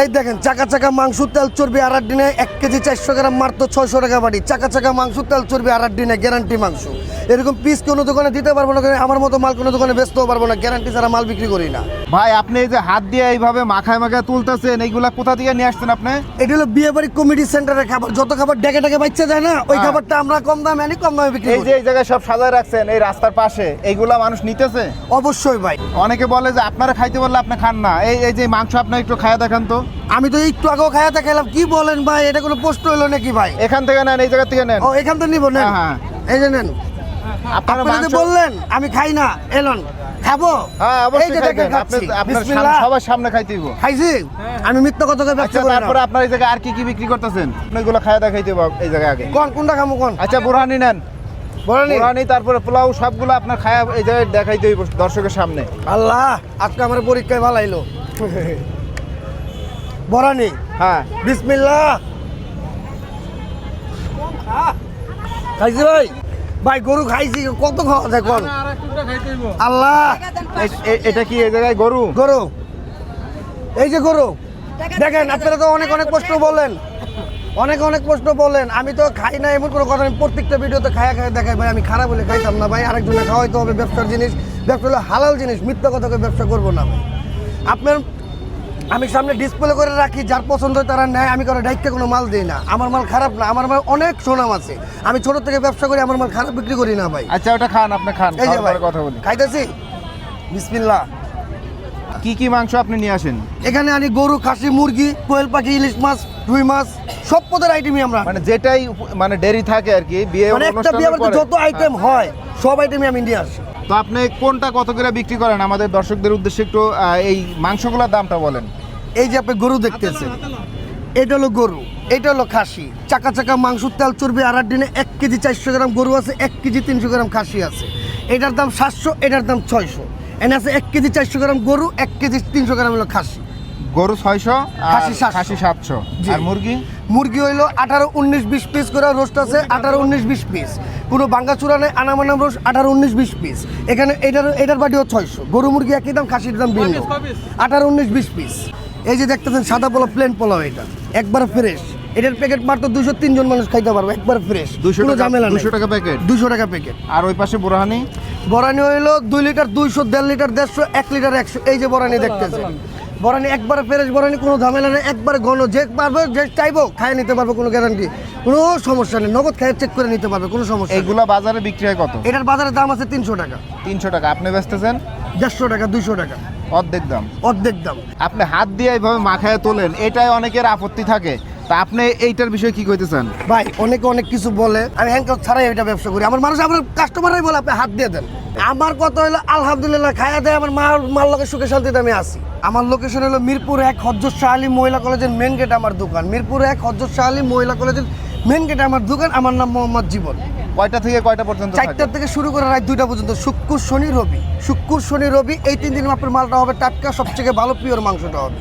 এই দেখেন, চাকা চাকা মাংস তেল চর্বি আর দিনে এক কেজি চারশো গ্রাম মারতো ছয়শো টাকা বাড়ি। চাকা চাকা মাংস তেল চর্বি আর দিনে গ্যারান্টি মাংস। এরকম পিস কোনো দোকানে দিতে পারব না আমার মতো মাল কোনো দোকানে বেচতেও পারব না গ্যারান্টি ছাড়া মাল বিক্রি করি না। ভাই আপনি এই যে হাত দিয়ে এইভাবে মাখায় মাখায় তুলতেছেন এইগুলা কোথা থেকে নিয়ে আসছেন আপনি? এটা হলো বিয়ে বাড়ি কমিটি সেন্টারের খাবার। যত খাবার ডেকে ডেকে বাচ্চা যায় না ওই হ্যাঁ। খাবারটা আমরা কম দামে আনি কম দামে বিক্রি এই যে এই জায়গায় সব সাজায় রাখছেন এই রাস্তার পাশে এইগুলা মানুষ নিতেছে? অবশ্যই ভাই। অনেকে বলে যে আপনারা খাইতে বললে আপনি খান না। এই এই যে মাংস আপনি একটু খায়া দেখান তো। আমি তো একটু আগেও খায়াতে খেলাম কি বলেন ভাই এটা কোনো প্রশ্ন হলো নাকি ভাই? এখান থেকে নেন এই জায়গা থেকে নেন। ও এখান থেকে নিব নেন। হ্যাঁ, হ্যাঁ। এই যে নেন। আপনারা আপনি বললেন আমি খাই না এলন খাব? হ্যাঁ অবশ্যই খাইবেন আপনার সবার সামনে খাইতে হইব। খাইছি। আমি মিথ্যা কথা কই আচ্ছা করি তারপরে আপনার এই জায়গায় আর কি কি বিক্রি করতেছেন? আপনি এগুলো খায়া দেখাইতে হইব এই জায়গায় আগে। কোন কোনটা খামো কোন? আচ্ছা বুরহানি নেন। বুরহানি? তারপরে পোলাও সবগুলো আপনার খায়া এই জায়গায় দেখাইতে হইব দর্শকের সামনে। আল্লাহ আজকে আমার পরীক্ষায় ভালো আইলো বরানি হ্যাঁ। বিসমিল্লাহ। খাইছি ভাই। ভাই গরু খাইছি কত খাওয়া যায় কোন আল্লাহ! এটা কি এই জায়গায় গরু? গরু। এই যে গরু। দেখেন আপনারা তো অনেক অনেক প্রশ্ন বলেন। অনেক অনেক প্রশ্ন বলেন। আমি তো খাই না এমন কোনো কথা নেই। প্রত্যেকটা ভিডিওতে খায়া খায়া দেখাই ভাই আমি খারাপ বলে খাইতাম না ভাই। আরেকজনে খাওয়াইতে হবে ব্যবসার জিনিস। ব্যবসা হলো হালাল জিনিস। মিথ্যা কথা করে ব্যবসা করব না ভাই। আপনার আমি সামনে ডিসপ্লে করে রাখি যার পছন্দ হয় তারা নেয় আমি কারও ডাইটকে কোনো মাল দিই না। আমার মাল খারাপ না আমার মাল অনেক সুনাম আছে। আমি ছোট থেকে ব্যবসা করি আমার মাল খারাপ বিক্রি করি না ভাই। আচ্ছা ওটা খান আপনি খান এই যে ভাই কথা বলি। খাইতেছি? বিসমিল্লাহ। কি কি মাংস আপনি নিয়ে আসেন? এখানে আনি গরু খাসি মুরগি কোয়েল পাখি ইলিশ মাছ রুই মাছ সব পদের আইটেমই আমরা। মানে যেটাই মানে দেরি থাকে আর কি বিয়ে মানে একটা বিয়ে যত আইটেম হয়। সব আইটেমই আমি নিয়ে আসি। তো আপনি কোনটা কত করে বিক্রি করেন? আমাদের দর্শকদের উদ্দেশ্যে একটু এই মাংসগুলোর দামটা বলেন। এই যে আপনি গরু দেখতেছেন এটা হলো গরু এটা হলো খাসি। চাকা চাকা মাংস তেল চর্বি আর দিনে এক কেজি চারশো গ্রাম গরু আছে এক কেজি তিনশো গ্রাম খাসি আছে। এটার দাম সাতশো এটার দাম ছয়শো। এনে আছে এক কেজি চারশো গ্রাম গরু এক কেজি তিনশো গ্রাম হলো খাসি। গরু ছয়শো খাসি খাসি সাতশো। আর মুরগি? মুরগি হইল আঠারো উনিশ বিশ পিস করে রোস্ট আছে আঠারো উনিশ বিশ পিস। কোনো বাঙ্গা চূড়া নেই আনামানাম রোস্ট আঠারো উনিশ বিশ পিস এখানে এটার এটার বাটিও ছয়শো। গরু মুরগি একই দাম খাসির দাম ভিন্ন। আঠারো উনিশ বিশ পিস এই যে দেখতেছেন সাদা পোলাও প্লেন পোলাও এটা। একবার ফ্রেশ এটার প্যাকেট মাত্র দুশো তিনজন মানুষ খাইতে পারবে একবার ফ্রেশ দুশো ঝামেলা দুশো টাকা প্যাকেট দুশো টাকা প্যাকেট আর ওই পাশে বুরহানি? বরানি হইল দুই লিটার দুইশো দেড় লিটার দেড়শো এক লিটার একশো। এই যে বরানি দেখতেছে বরানি একবার ফেরেস বরানি কোনো ঝামেলা নেই একবার ঘন যে পারবে যে চাইব খাই নিতে পারবে কোনো গ্যারান্টি কোনো সমস্যা নেই নগদ খাই চেক করে নিতে পারবে কোনো সমস্যা এগুলো বাজারে বিক্রি হয় কত? এটার বাজারে দাম আছে তিনশো টাকা। তিনশো টাকা আপনি বেচতেছেন? দেড়শো টাকা দুইশো টাকা। অর্ধেক দাম। অর্ধেক দাম। আপনি হাত দিয়ে এইভাবে মাখায় তোলেন এটাই অনেকের আপত্তি থাকে। তা আপনি এইটার বিষয়ে কি কইতেছেন? ভাই অনেকে অনেক কিছু বলে আমি হ্যান্ডকাপ ছাড়াই এটা ব্যবসা করি। আমার মানুষ আমার কাস্টমাররাই বলে আপনি হাত দিয়ে দেন। আমার কথা হলো আলহামদুলিল্লাহ খায়া দেয় আমার মার মার লোকের সুখে শান্তিতে আমি আসি আমার লোকেশন হলো মিরপুর এক হজরত শাহ আলী মহিলা কলেজের মেন গেট আমার দোকান। মিরপুর এক হজরত শাহ আলী মহিলা কলেজের মেন গেটে আমার দোকান। আমার নাম মোহাম্মদ জীবন। কয়টা থেকে কয়টা পর্যন্ত থাকে? চারটার থেকে শুরু করে রাত দুইটা পর্যন্ত। শুক্র শনি রবি। শুক্র শনি রবি এই তিন দিন আপনার মালটা হবে টাটকা সবথেকে ভালো পিওর মাংসটা হবে।